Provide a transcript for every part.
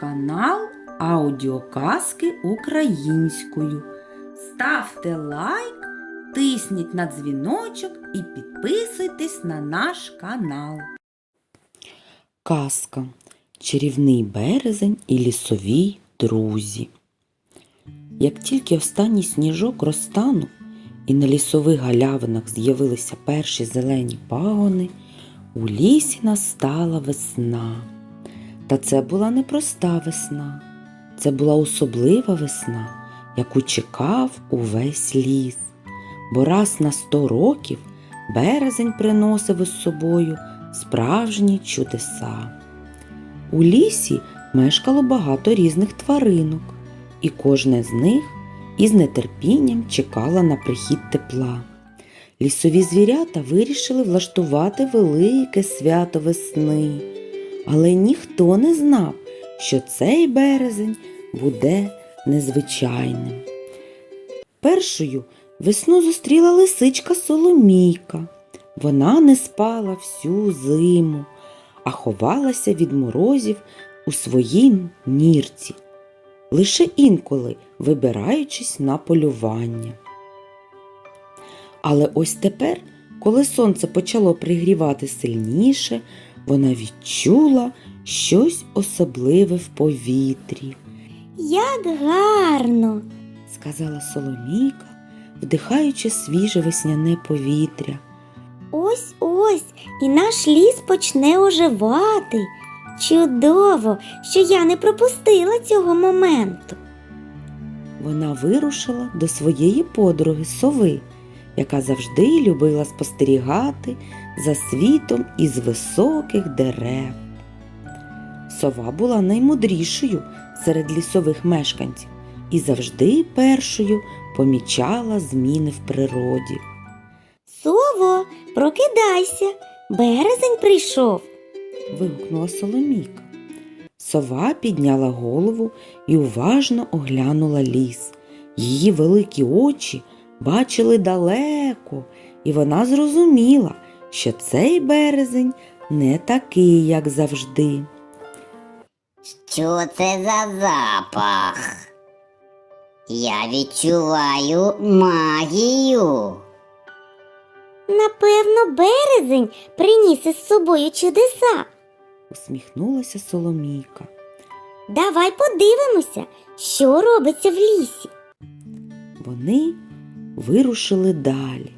канал Аудіоказки українською. Ставте лайк, тисніть на дзвіночок і підписуйтесь на наш канал. Казка Чарівний березень і лісові друзі. Як тільки останній сніжок розтанув і на лісових галявинах з'явилися перші зелені пагони, у лісі настала весна. Та це була не проста весна, це була особлива весна, яку чекав увесь ліс. Бо раз на сто років березень приносив із собою справжні чудеса. У лісі мешкало багато різних тваринок, і кожне з них із нетерпінням чекала на прихід тепла. Лісові звірята вирішили влаштувати велике свято весни, але ніхто не знав, що цей березень буде незвичайним. Першою весну зустріла лисичка Соломійка. Вона не спала всю зиму, а ховалася від морозів у своїй нірці, лише інколи вибираючись на полювання. Але ось тепер, коли сонце почало пригрівати сильніше, вона відчула щось особливе в повітрі, Як гарно! сказала Соломійка, вдихаючи свіже весняне повітря. Ось ось і наш ліс почне оживати. Чудово, що я не пропустила цього моменту. Вона вирушила до своєї подруги сови, яка завжди любила спостерігати за світом із високих дерев. Сова була наймудрішою серед лісових мешканців і завжди першою помічала зміни в природі. Сово, прокидайся, березень прийшов. вигукнула Соломійка. Сова підняла голову і уважно оглянула ліс. Її великі очі бачили далеко, і вона зрозуміла, що цей березень не такий, як завжди. Що це за запах? Я відчуваю магію. Напевно, березень приніс із собою чудеса. усміхнулася Соломійка. Давай подивимося, що робиться в лісі. Вони вирушили далі.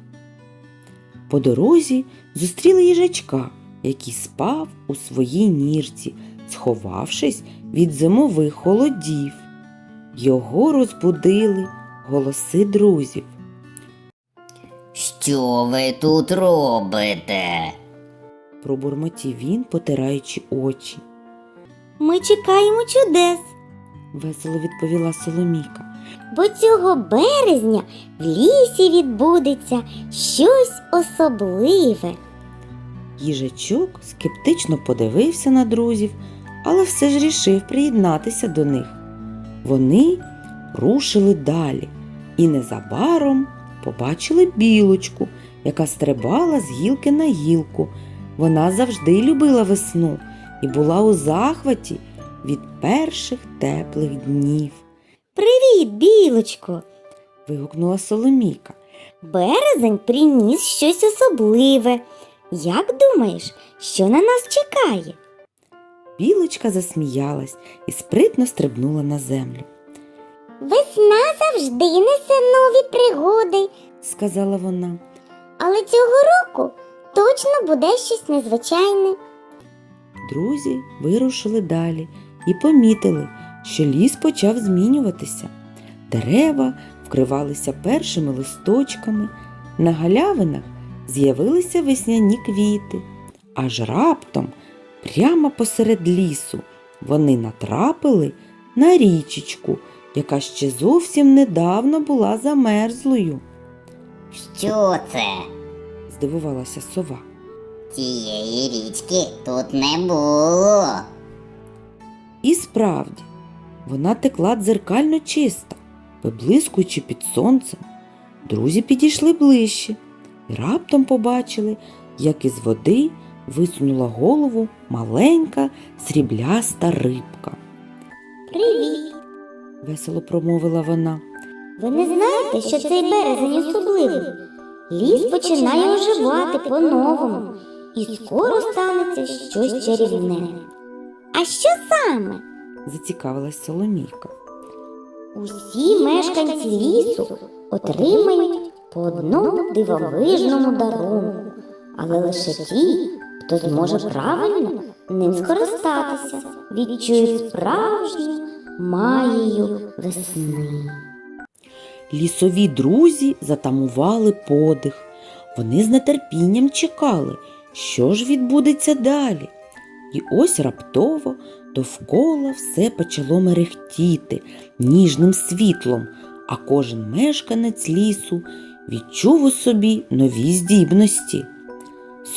По дорозі зустріли їжачка, який спав у своїй нірці, сховавшись від зимових холодів. Його розбудили голоси друзів. Що ви тут робите? Пробурмотів він, потираючи очі. Ми чекаємо чудес, Весело відповіла Соломійка. Бо цього березня в лісі відбудеться щось особливе. Їжачок скептично подивився на друзів, але все ж рішив приєднатися до них. Вони рушили далі і незабаром побачили білочку, яка стрибала з гілки на гілку. Вона завжди любила весну і була у захваті від перших теплих днів. Привіт, білочко! Вигукнула Соломійка. Березень приніс щось особливе. Як думаєш, що на нас чекає? Білочка засміялась і спритно стрибнула на землю. Весна завжди несе нові пригоди, Сказала вона. але цього року точно буде щось незвичайне. Друзі вирушили далі і помітили, що ліс почав змінюватися. Дерева вкривалися першими листочками, на галявинах з'явилися весняні квіти, аж раптом, прямо посеред лісу, вони натрапили на річечку, яка ще зовсім недавно була замерзлою, Що це? здивувалася сова. Тієї річки тут не було. І справді, вона текла дзеркально чиста, виблискуючи під сонцем. Друзі підійшли ближче і раптом побачили, як із води висунула голову маленька срібляста рибка. Привіт! весело промовила вона. Ви не знаєте, що цей березень особливий? Ліс починає оживати по-новому, і скоро станеться щось чарівне. А що саме? Зацікавилась Соломійка. Усі мешканці лісу отримають по одному дивовижному дарунку, але лише ті, хто зможе правильно ним скористатися, відчують справжню магію весни. Лісові друзі затамували подих. Вони з нетерпінням чекали, що ж відбудеться далі. І ось раптово довкола все почало мерехтіти ніжним світлом, а кожен мешканець лісу відчув у собі нові здібності.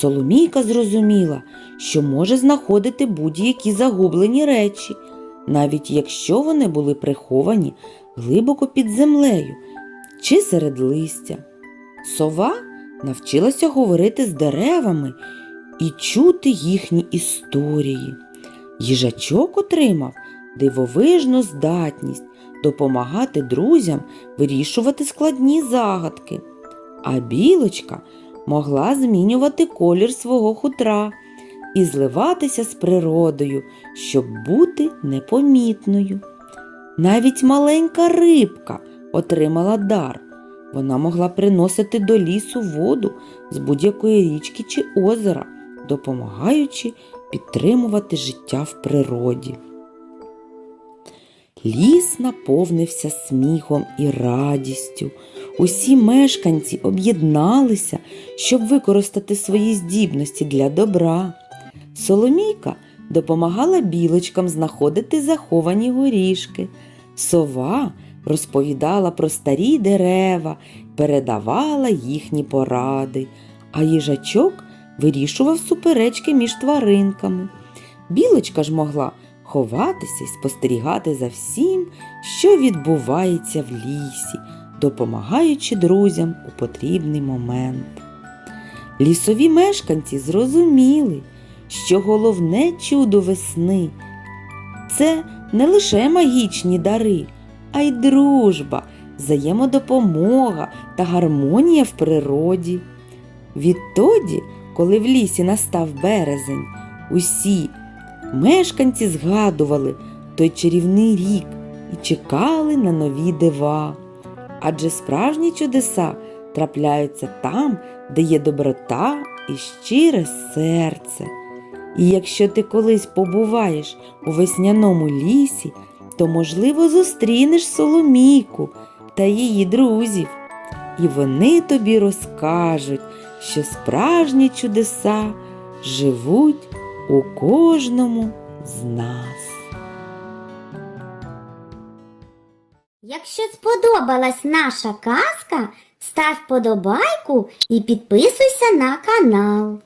Соломійка зрозуміла, що може знаходити будь-які загублені речі, навіть якщо вони були приховані глибоко під землею чи серед листя. Сова навчилася говорити з деревами і чути їхні історії. Їжачок отримав дивовижну здатність допомагати друзям вирішувати складні загадки, а білочка могла змінювати колір свого хутра і зливатися з природою, щоб бути непомітною. Навіть маленька рибка отримала дар. Вона могла приносити до лісу воду з будь-якої річки чи озера, допомагаючи підтримувати життя в природі. Ліс наповнився сміхом і радістю. Усі мешканці об'єдналися, щоб використати свої здібності для добра. Соломійка допомагала білочкам знаходити заховані горішки. Сова розповідала про старі дерева, передавала їхні поради, а їжачок вирішував суперечки між тваринками. Білочка ж могла ховатися і спостерігати за всім, що відбувається в лісі, допомагаючи друзям у потрібний момент. Лісові мешканці зрозуміли, що головне чудо весни це не лише магічні дари, а й дружба, взаємодопомога та гармонія в природі. Відтоді, коли в лісі настав березень, усі мешканці згадували той чарівний рік і чекали на нові дива. Адже справжні чудеса трапляються там, де є доброта і щире серце. І якщо ти колись побуваєш у весняному лісі, то, можливо, зустрінеш Соломійку та її друзів, і вони тобі розкажуть, що справжні чудеса живуть у кожному з нас. Якщо сподобалась наша казка, став подобайку і підписуйся на канал.